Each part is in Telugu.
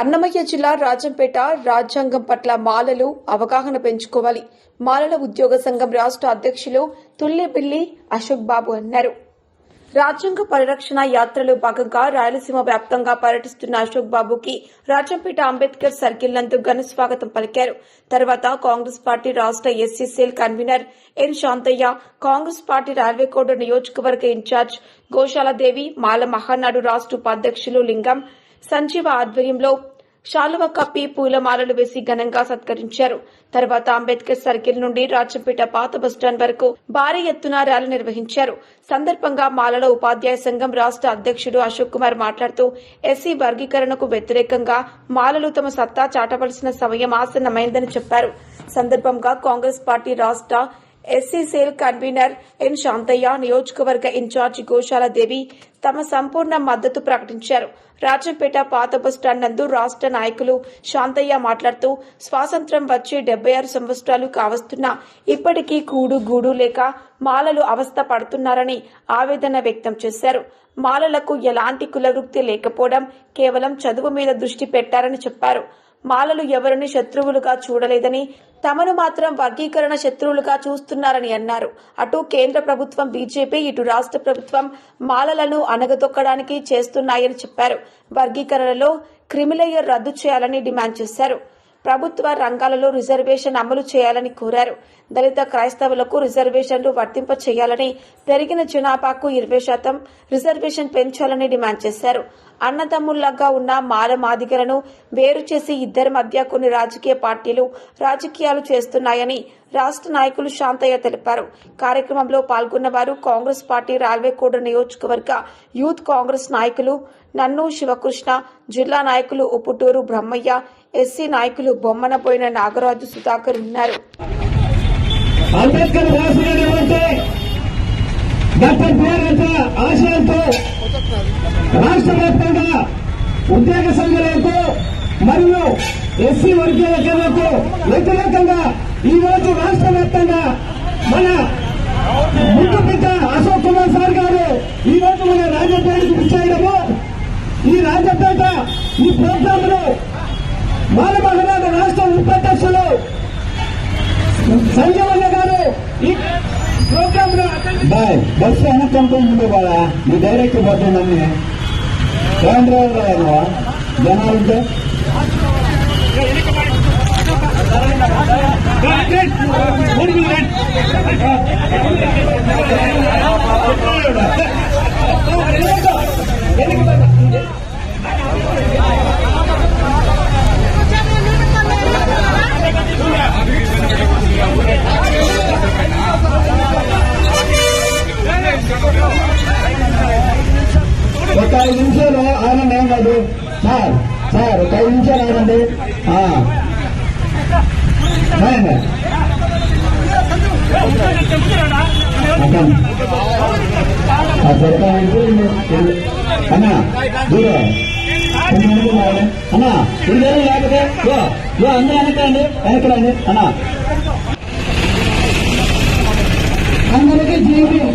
అన్నమయ్య జిల్లా రాజంపేట రాజ్యాంగం పట్ల మాలలు అవగాహన పెంచుకోవాలి. మాలల ఉద్యోగ సంఘం రాష్ట్ర అధ్యక్షులు తుల్లిపిల్లి అశోక్ బాబు అన్నారు. రాజ్యాంగ పరిరక్షణ యాత్రలో భాగంగా రాయలసీమ వ్యాప్తంగా పర్యటిస్తున్న అశోక్ బాబుకి రాజంపేట అంబేద్కర్ సర్కిల్ నందు ఘన స్వాగతం పలికారు. తర్వాత కాంగ్రెస్ పార్టీ రాష్ట్ర SC cell convener N Shantaiah Congress party Railwaykota నియోజకవర్గ ఇన్ఛార్జ్ గోశాలదేవి మాల మహానాడు రాష్ట్ర ఉపాధ్యక్షులు లింగం సంజీవ ఆధ్వర్యంలో శాలువ కప్పి పూలమాలలు వేసి ఘనంగా సత్కరించారు. తర్వాత అంబేద్కర్ సర్కిల్ నుండి రాజంపేట పాత బస్టాండ్ వరకు భారీ ఎత్తున ర్యాలీ నిర్వహించారు. సందర్భంగా మాలల ఉపాధ్యాయ సంఘం రాష్ట్ర అధ్యక్షుడు అశోక్ కుమార్ మాట్లాడుతూ ఎస్సీ వర్గీకరణకు వ్యతిరేకంగా మాలలు తమ సత్తా చాటవలసిన సమయం ఆసన్నమైందని చెప్పారు. సందర్భంగా కాంగ్రెస్ పార్టీ రాష్ట్ర SC cell convener N Shantaiah నియోజకవర్గ ఇన్ఛార్జి గోశాల దేవి తమ సంపూర్ణ మద్దతు ప్రకటించారు. రాజంపేట పాత బస్టాండ్ నందు రాష్ట్ర నాయకులు శాంతయ్య మాట్లాడుతూ స్వాతంత్ర్యం వచ్చి డెబ్బై ఆరు సంవత్సరాలు కావస్తున్నా ఇప్పటికీ కూడు గూడు లేక మాలలు అవస్థ పడుతున్నారని ఆవేదన వ్యక్తం చేశారు. మాలలకు ఎలాంటి కులవృత్తి లేకపోవడం కేవలం చదువు మీద దృష్టి పెట్టారని చెప్పారు. మాలలు ఎవరిని శత్రువులుగా చూడలేదని తమను మాత్రం వర్గీకరణ శత్రువులుగా చూస్తున్నారని అన్నారు. అటు కేంద్ర ప్రభుత్వం బీజేపీ ఇటు రాష్ట్ర ప్రభుత్వం మాలలను అనగదొక్కడానికి చేస్తున్నాయని చెప్పారు. వర్గీకరణలో క్రిమిలేయర్ రద్దు చేయాలని డిమాండ్ చేశారు. ప్రభుత్వ రంగాలలో రిజర్వేషన్ అమలు చేయాలని కోరారు. దళిత క్రైస్తవులకు రిజర్వేషన్లు వర్తింప చేయాలని పెరిగిన జనాభాకు ఇరవై శాతం రిజర్వేషన్ పెంచాలని డిమాండ్ చేశారు. అన్నదమ్ముల్లాగా ఉన్న మాల మాదిగలను వేరు చేసి ఇద్దరి మధ్య కొన్ని రాజకీయ పార్టీలు రాజకీయాలు చేస్తున్నాయని రాష్ట్ర నాయకులు శాంతయ్య తెలిపారు. కార్యక్రమంలో పాల్గొన్న వారు కాంగ్రెస్ పార్టీ రైల్వేకోడ నియోజకవర్గ యూత్ కాంగ్రెస్ నాయకులు నన్ను శివకృష్ణ జిల్లా నాయకులు ఉప్పుటూరు బ్రహ్మయ్య ఎస్సీ నాయకులు బొమ్మనపోయిన నాగరాజు సుధాకర్ ఉన్నారు. అంబేద్కర్ డాక్టర్ బిఆర్ రాష్ట్ర వ్యాప్తంగా ఉద్యోగ సంఘాలతో మరియు ఎస్సీ వర్గీయులకు వ్యతిరేకంగా ఈ రోజు రాష్ట్ర వ్యాప్తంగా మన ముద్దు బిడ్డ అశోక్ కుమార్ సార్ గారు ఈ రోజు మన రాజపేటకు విచ్చేయడము ఈ రాజపేట ఈ ప్రోగ్రామ్లో మానమహనాడు రాష్ట్ర ఉపాధ్యక్షులు సంజయ్ గారు ఈ ప్రోగ్రామ్లో బాయ్ బస్సు వెనక్కి బాగా నీ డైరెక్ట్ పోతుందని కేంద్రంలో జనాలుంటే? ఒక ఐదు నిమిషాలు ఆనంద ఏం కాదు. సార్ సార్ ఒక ఐదు నిమిషాలు ఆనండి అన్నా అన్నా ఇది లేకపోతే అందరూ వెనకరండి అన్నా అందరికీ జీవితం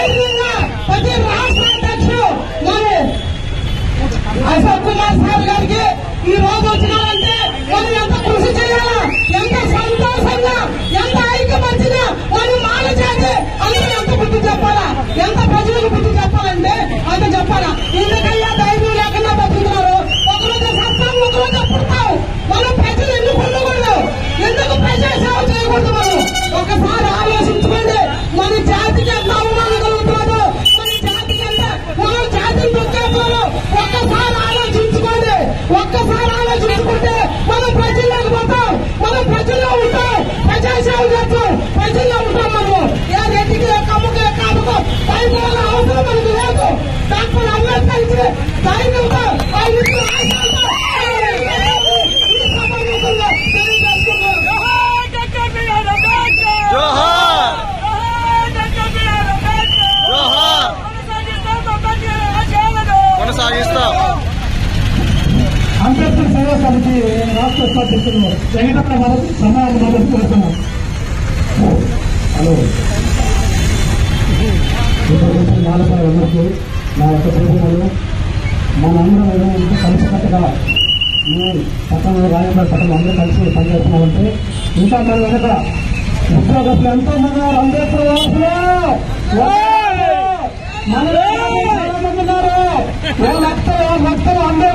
అదేవిధంగా ప్రతి రాష్ట్ర అధ్యక్షుడు మరి అశోక్ కుమార్ సార్ గారికి ఈ రోజు వచ్చినారంటే మరి కొనసాగిస్తాం అంబేద్కర్ సేవా సమితి రాష్ట్ర ఉపాధ్యక్షులు వెంకటరమణ వారు సమాజం మద్దతు కోరుతున్నాం హలో. నాలుగు వందలకి నా యొక్క ప్రభుత్వంలో మనందరం ఏదైనా కలిసికట్టుగా పట్టణంలో రాయబడి పట్టణం అందరూ కలిసి పనిచేస్తున్నామంటే ఇంకా మన వెనక ఉద్యోగస్తులు ఎంతో మంది అందరూ మన లక్షలు లక్షలు అందరూ